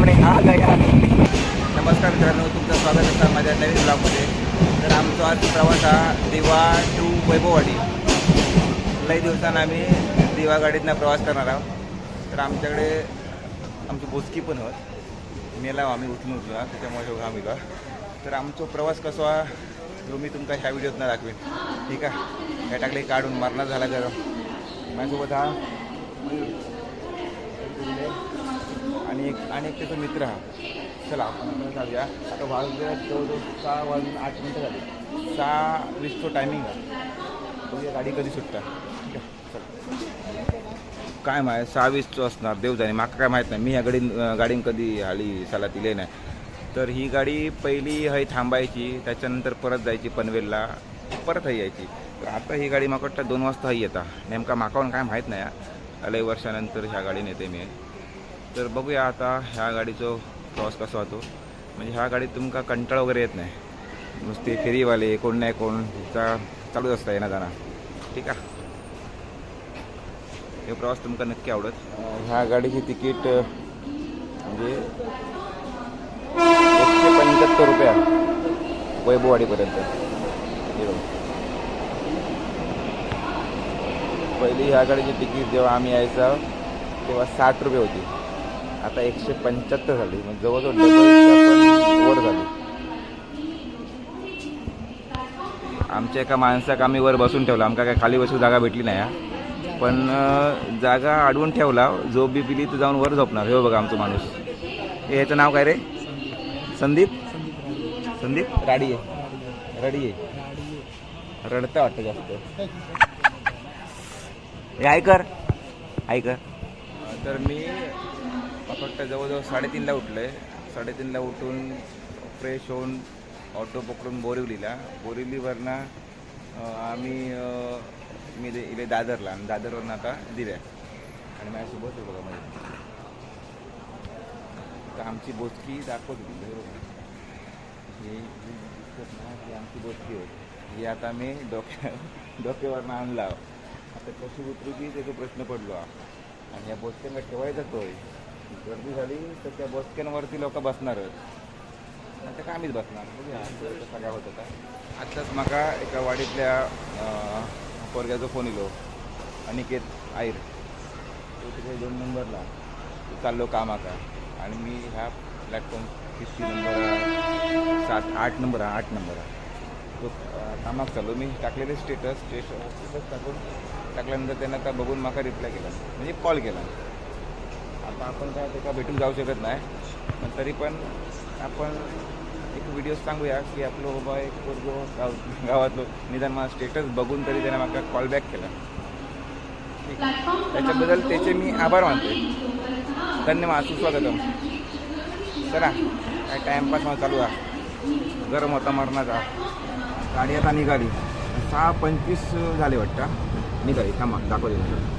सामने आ गया। नमस्कार मित्रांनो तुमचं स्वागत असतं माझ्या नवीन ब्लॉगमध्ये तर आमचा आज प्रवास हा दिवा टू वैभववाडी. लई दिवसानं आम्ही दिवा गाडीतनं प्रवास करणार आहोत. तर आमच्याकडे आमची बोचकी पण होत. मेला आम्ही उठून उठला त्याच्यामुळे जेव्हा आम्ही का तर आमचा प्रवास कसा हा जो मी तुमका ह्या व्हिडिओतनं दाखवेन. ठीक आहे? काय टाकले काढून मारणं झाला जर माझ्यासोबत हा आणि एक आणि एक त्याचा मित्र हा. चला आपण आता जाऊया. आता वाजल्या जवळजवळ सहा वाजून आठ मिनटं झाली. सहा वीसचं टायमिंग आहे. गाडी कधी सुटता? ठीक आहे चला. काय माहीत सहा वीसचं असणार. देव जाणे माका काय माहीत नाही. मी ह्या गाडी गाडीन कधी आली साला दिले नाही. तर ही गाडी पहिली हय थांबायची त्याच्यानंतर परत जायची पनवेलला परत हय यायची. तर आता ही गाडी माका वाटतं दोन वाजता हय येता नेमका माकावून काय माहीत नाही. हा. लय वर्षानंतर ह्या गाडीने येते मी. तर बघूया आता ह्या गाडीचं प्रवास कसा होतो म्हणजे ह्या गाडीत तुमका कंटाळ वगैरे येत नाही. नुसते फेरीवाले कोण नाही कोण चा चालूच असता येणं जाणं. ठीक आहे? हे प्रवास तुमका नक्की आवडत. ह्या गाडीची तिकीट म्हणजे एकशे पंच्याहत्तर रुपया. वैभववाडीपर्यंत. पहिली ह्या गाडीची तिकीट जेव्हा आम्ही यायचा तेव्हा साठ रुपये होती. आता एकशे पंच्याहत्तर झाली. म्हणजे जवळजवळ वर झाली. आमच्या एका माणसाक आम्ही वर बसून ठेवला. आमका काय खाली बसू जागा भेटली नाही पण जागा अडवून ठेवला. जो बी पिली तर जाऊन वर झोपणार. हे बघा आमचा माणूस. हे ह्याचं नाव काय रे? संदीप? संदीप? राडी आहे रडी आहे रडता वाटतं जास्त. हे ऐकर ऐकर तर मी फक्त जवळजवळ साडेतीनला उठलं आहे साडेतीनला उठून फ्रेश होऊन ऑटो पकडून बोरिवलीला. बोरिवलीवरनं आम्ही मी इले दादरला आणि दादरवरनं आता दिल्या आणि माझ्यासोबत आहे बघा माझ्या तर आमची बोचकी दाखवत होती हे दिसत ना ही आमची बोचकी होती. ही आता मी डोक्या डोक्यावरनं आणला. आता कशी उतरू की त्याचा प्रश्न पडलो. हा. आणि या बोचक्यांना ठेवायचा आहे गर्दी झाली तर त्या बसकेनवरती लोक बसणारच आता काय आम्हीच बसणार. बघूया. आमचं काय होत होता आत्ताच म्हाका एका वाडीतल्या पोरग्याचो फोन येलो. अनिकेत आयर तो तिथे दोन नंबरला. तो चाललो कामाका. आणि मी ह्या प्लॅटफॉर्म किती नंबर सात आठ नंबर आहे आठ नंबर. आहे तो कामाक चाललो. मी टाकलेले स्टेटस स्टेटस टाकून टाकल्यानंतर त्यांना आता बघून म्हाका रिप्लाय केला. म्हणजे कॉल केला. आपण काय त्याला भेटून जाऊ शकत नाही. पण तरी पण आपण एक व्हिडिओ सांगूया की आपलो बाबा एक पोरगो गाव गावातलो निदान मला स्टेटस बघून तरी त्याने मला कॉल बॅक केला. ठीक आहे. त्याच्याबद्दल त्याचे मी आभार मानते धन्यवाद सुस्वागतम. चला काय टाईमपास मला चालू आहे गरम होता मरणाचा. गाडी आता निघाली. सहा पंचवीस झाले वाटतं. निघाली थांबा दाखवते.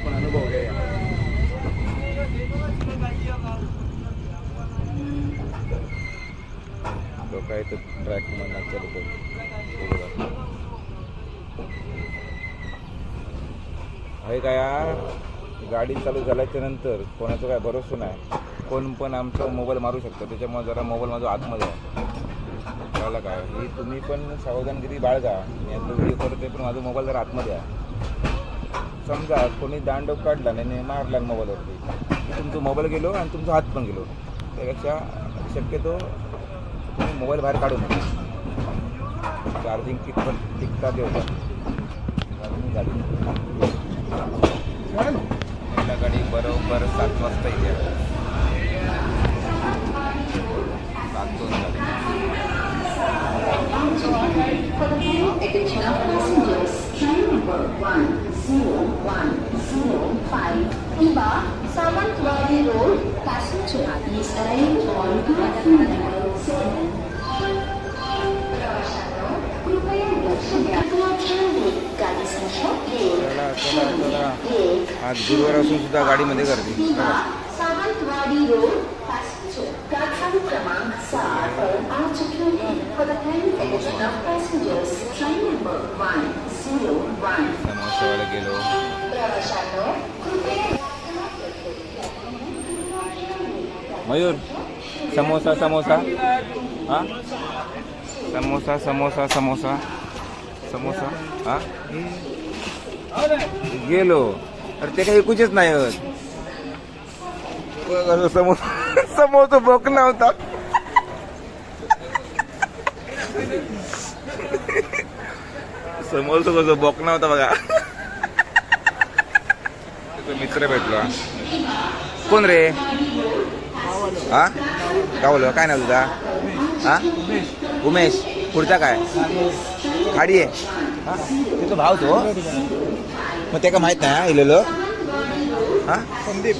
आहे का यार? गाडी चालू झाल्याच्यानंतर काय भरोसा नाही. कोण पण आमचा मोबाईल मारू शकतो. त्याच्यामुळे जरा मोबाईल माझा आतमध्ये आहे. कळलं काय हे तुम्ही पण सावधानगिरी बाळगा. मी आता व्हिडिओ करते पण माझा मोबाईल जरा आतमध्ये आहे. समजा कोणी दांडो काढला नाही मारला मोबाईलवरती तुमचा मोबाईल गेलो आणि तुमचा हात पण गेलो. त्यापेक्षा शक्यतो तुम्ही मोबाईल बाहेर काढू नका. चार्जिंग पण टिकता ते पहिला गाडी बरोबर सात वाजता येते सात दोन Samanthwadi Road, passenger is arrived on Gurukhandam. कृपया लक्ष द्या गाडी संख्या आज गुरुवार असून सुद्धा गाडीमध्ये गर्दी. समोसावाला गेलो. मयूर समोसा समोसा. हा? समोसा समोसा समोसा. समोसा हा? गेलो. अरे ते काही ऐकूचेच नाही होत. अरे समोसा समोसा बोकला होता समोसा कसं बोकना होता बघा. मित्र भेटला. कोण रे? हा? गावलं काय नाव तुझा? हा? उमेश. पुढचा काय? खाडी आहे. तिथं भाव तो. मग ते का माहीत नाही हा इलेलो. हा? संदीप.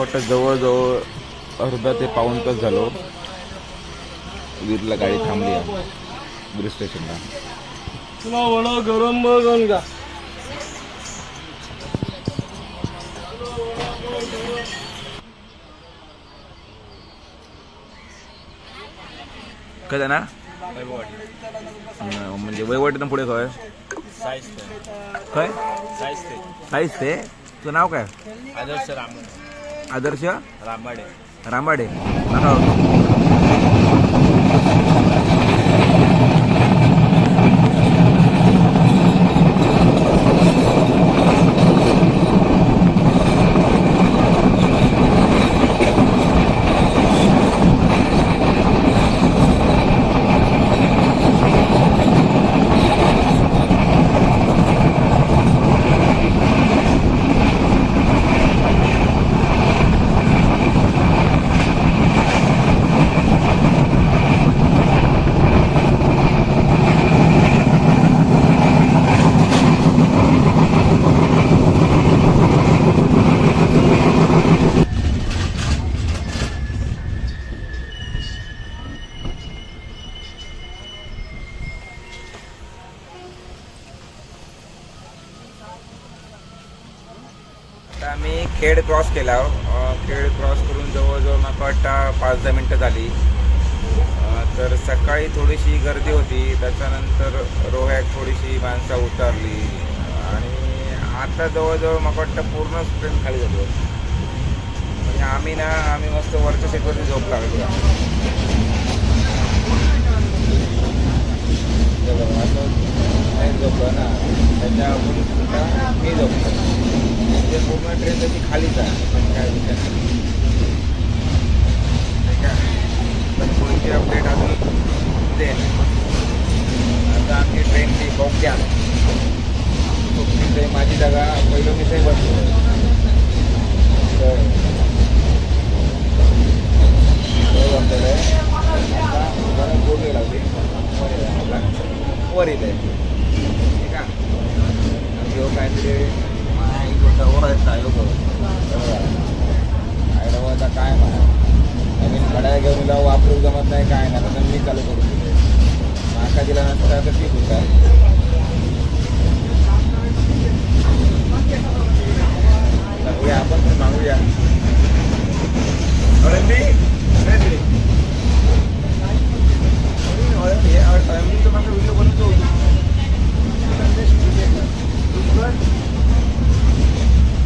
मकोट जवळजवळ अर्धा ते पाऊण तास झालो. वीरला गाडी थांबली आहे. वीर स्टेशनला. तुला वडा गरम बघून का? काय ना म्हणजे वयवटीतून पुढे खय खय साईज ते तुझं नाव काय? आदर्श राम आदर्श रामाडे रांबाडे नका आता आम्ही खेड क्रॉस केला हो. खेड क्रॉस करून जवळजवळ मला वाटतं पाच दहा मिनटं झाली. तर सकाळी थोडीशी गर्दी होती. त्याच्यानंतर रोह्यात थोडीशी माणसं उतरली. आणि आता जवळजवळ मला वाटतं पूर्ण स्ट्रेन खाली झालो म्हणजे आम्ही ना आम्ही मस्त वरच्या सीटवरती झोप लागलो. असं नाही झोपलं ना. त्याच्या अगोदर मी झोपलो. म्हणजे पूर्ण ट्रेन त्याची खालीच आहे. पण काय विचार नाही. ठीक आहे. पण पुढची अपडेट अजून दे आता आमची ट्रेनची बोगद्या तिथे माझी जागा पहिलं तिथे बसलो तर आहे ठीक आहे. आता जरा बोलू लागली वर येते ठीक आहे ह्यो काहीतरी आता काय म्हणा. नवीन कड्या घेऊन जाऊ वापरू जमत नाही काय नाही. आता मी चालू करून दिले माका दिल्यानंतर आता ठीक होता जाऊया आपण पण मागूया अळंबी अळंबी अळंबी अळंबीचं माझा व्हिडिओ बनवतो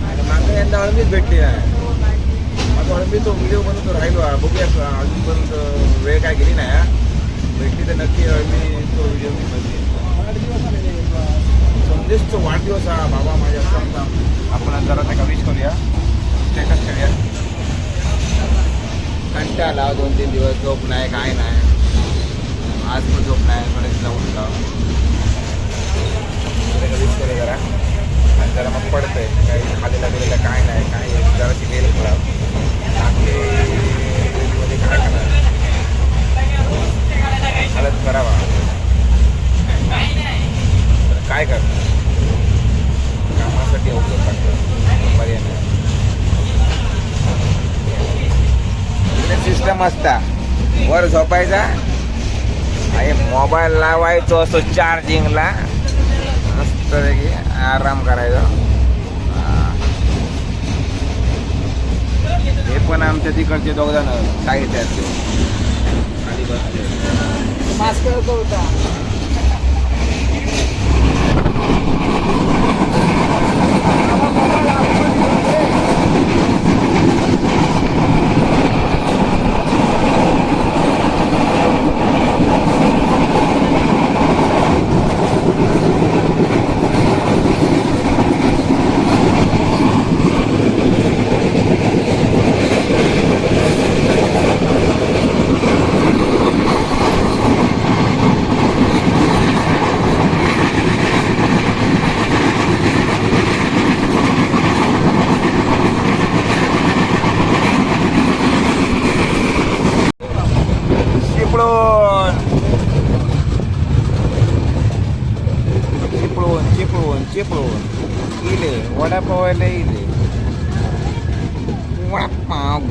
आणि मागं यंदा अळंबीच भेटली नाही तो व्हिडिओ बनवतो राहिलो. बघूया अजूनपर्यंत वेळ काय गेली नाही हा. भेटली तर नक्की मी तो व्हिडिओ मी बनवेन. संदेशचा वाढदिवस हा बाबा माझ्या समजा आपण जरा त्या विश करूया. स्टेटस ठेवूया. कंटाळा आला दोन तीन दिवस झोप नाही काय नाही. आज पण झोप नाही थोडे जाऊन विश करूया जरा. आणि जरा मग पडतंय. काही खाली लागलेलं काय नाही काय आहे, जराशी वेल खराब काय करावा काय कामासाठी अवघड लागतं पर्याय नाही सिस्टम असता. वर झोपायचा. आणि मोबाईल लावायचो असतो चार्जिंगला मस्त आराम करायचा हा. हे पण आमच्या तिकडचे दोघ जण साहित्य खाली बसले. मास्क होता.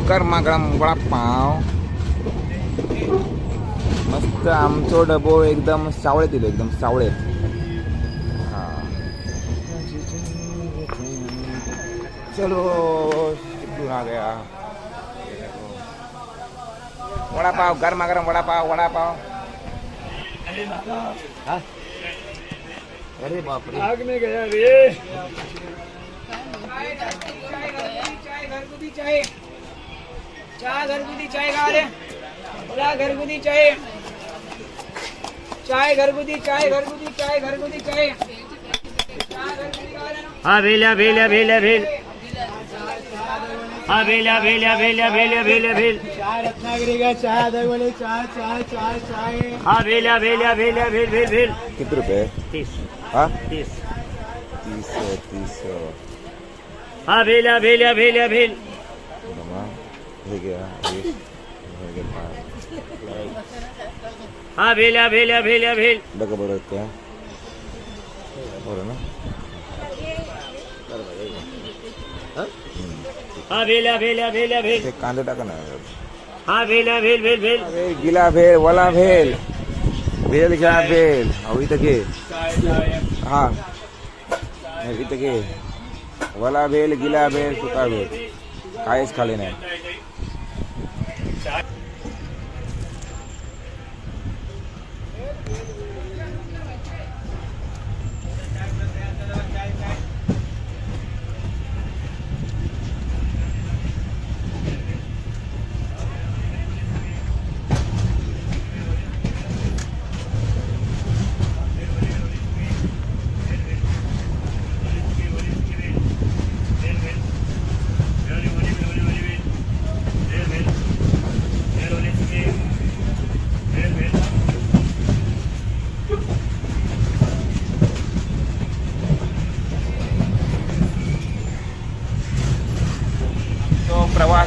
गरमागरम वडापाव मस्त आमचो डबो एकदम सावळेत दिले एकदम सावळेत. हा. चलो आ गया. वडापाव गरमा गरम वडापाव वडापाव? अरे बापरे. आग में गया रे. घरगुती चाय. चहा घरगुती चाय का रे बोला घरगुती चाय चाय घरगुती चाय घरगुती चाय घरगुती चाय? हा भेल्या भेल्या भेल्या भेल हा भेल्या भेल्या भेल्या भेल्या भेल्या भेल चहा रत्नागिरी का चहा दगवले चहा चहा चहा चाय हा भेल्या भेल्या भेल्या भेल भेल भेल किती रुपये तीस हा तीस तीस तीस हा भेल्या भेल्या भेल्या भेल हे हे हे. हा भेल्या भेल्या भेल्या भेल बघा बरं त्या. बरं ना? हा? भेल्या भेल्या भेल्या भेल ते कांदा टाका ना. हा भेल्या भेल भेल भेल. अरे गिला भेल वला भेल. भेल घ्या भेल. अहो इथं घे. हा. इथं घे. वला भेल गिला भेल सुका भेल. काहीच खाली नाही. तो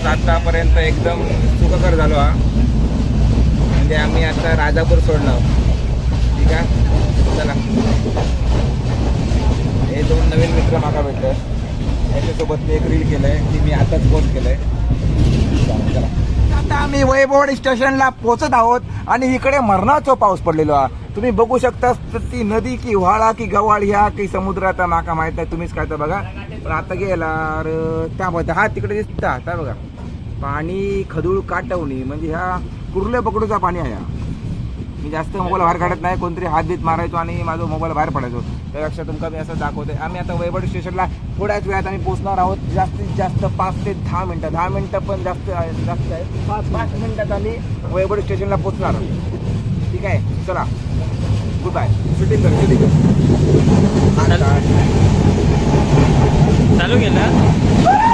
प्रवास आतापर्यंत एकदम सुखकर झालो हा. म्हणजे आम्ही आता राजापूर सोडलो ठीक आहे? चला. हे दोन नवीन मित्र मागा भेटले. त्याच्यासोबत मी एक रील केलंय ती मी आताच पोस्ट केलंय. चला आता आम्ही वैभवड स्टेशनला पोहोचत आहोत आणि इकडे मरणाचा पाऊस पडलेलो हा तुम्ही बघू शकता तर ती नदी की व्हाळा की गव्हाळ ह्या की समुद्र आता माका माहीत नाही. तुम्हीच काय तर बघा. पण आता गेला अरे त्यामध्ये हा तिकडे दिसता आता बघा. पाणी खदूळ काटवणी म्हणजे ह्या कुर्ले पकडूचा पाणी आहे हा. मी जास्त मोबाईल बाहेर काढत नाही कोणतरी हात बीत मारायचो आणि माझा मोबाईल बाहेर पडायचो. त्यापेक्षा तुमका मी असं दाखवते आम्ही आता वैभवडी स्टेशनला थोड्याच वेळात आम्ही पोहोचणार आहोत जास्तीत जास्त पाच ते दहा मिनटं दहा मिनटं पण जास्त आहे- जास्त आहे. पाच पाच मिनटात आम्ही वैभवडी स्टेशनला पोहोचणार आहोत. ठीक आहे? चला. गुड बाय शूटिंग कर शूटिंग कर. चालू केलं?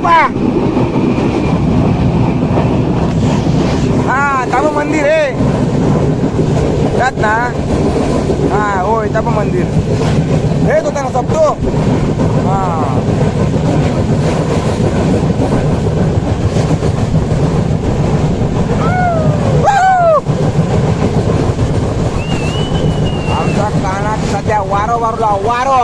शेर्पा हा ताबा मंदिर आहे जात ना हा होय ताबा मंदिर हेच होता ना सबतो हा आमच्या कानात सध्या वारो वारला वारो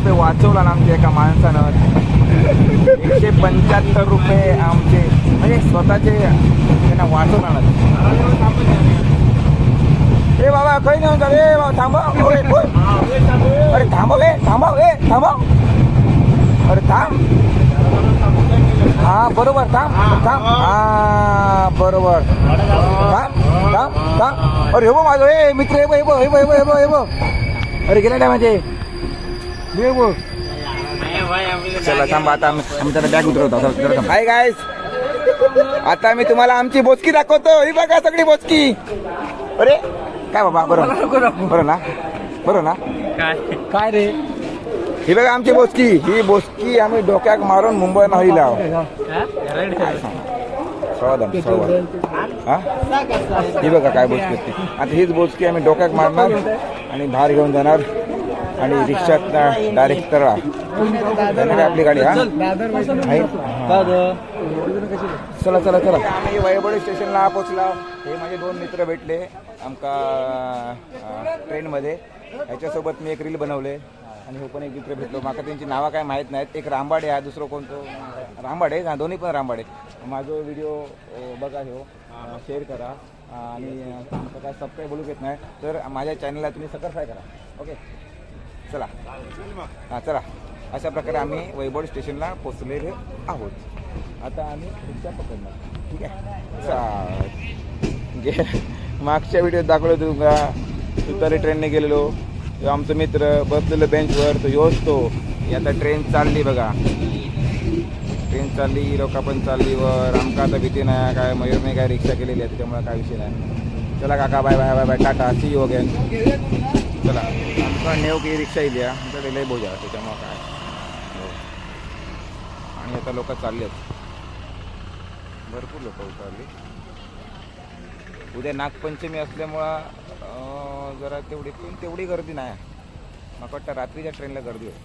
रुपये वाचवला ना आमच्या एका माणसानं. एकशे पंच्याहत्तर रुपये आमचे म्हणजे स्वतःचे त्यांना वाचवला ना. ए बाबा खै नाही म्हणतात. बाबा थांबव ओय, अरे थांबव ए थांबव ए थांबव अरे थांब. हा बरोबर. थांब थांब. हा बरोबर. थांब थांब थांब. अरे हे बघ माझं. ए मित्र हे बघ हे बघ हे बघ हे बघ हे बघ. हे अरे गेला माझे हे चला थांबा आता आम्ही आम्ही त्याला बॅग उतरवतो हाय गायस आता मी तुम्हाला आमची बोचकी दाखवतो. ही बघा सगळी बोचकी. अरे काय बाबा बरं बरं ना. बरं ना. काय? रे? ही बघा आमची बोचकी. ही बोचकी आम्ही डोक्यात मारून मुंबई नाही लाव. हा? ही? बघा काय बोचकी असते आता हीच बोचकी आम्ही डोक्यात मारणार आणि बाहेर घेऊन जाणार. आणि रिक्षात डायरेक्ट तळा आपली गाडी हा. आहे? हा. चला चला चला. आम्ही वैभवडी स्टेशनला पोचला हे माझे दोन मित्र भेटले आमका अं, ट्रेनमध्ये. ह्याच्यासोबत मी एक रील बनवले. आणि हे पण एक मित्र भेटलो. माका त्यांची नावं काय माहीत नाहीत. एक रामबाडे आहे दुसरं कोणतो? रामबाडे हा दोन्ही पण रामबाडे. माझं व्हिडिओ बघा हो शेअर करा. आणि अं, आमचं काय सबस्क्राईब बोलू येत नाही. तर माझ्या चॅनलला तुम्ही सबस्क्राईब करा. ओके चला. हां चला. अशा प्रकारे आम्ही वैभव स्टेशनला पोचलेले आहोत. आता आम्ही रिक्षा पकडणार. ठीक आहे? गे मागच्या व्हिडिओत दाखवलं तुका तुतारी ट्रेनने गेलेलो. ह्यो आमचा मित्र बसलेलो बेंचवर तो योच तो. आता ट्रेन चालली बघा. ट्रेन चालली लोक पण चालली वर. आमका आता भीती नाही काय मयूरने काय रिक्षा केलेली आहे त्याच्यामुळे काय विषय नाही. चला काका bye bye bye bye Tata. See you again चला. आमका नेव की रिक्षा येईल आमच्याकडे लय बोजा त्याच्यामुळं काय? हो. आणि आता लोक चालले आहेत भरपूर लोक उतरली. उद्या नागपंचमी असल्यामुळं जरा तेवढी पण तेवढी गर्दी नाही. मला वाटतं रात्रीच्या ट्रेनला गर्दी होईल.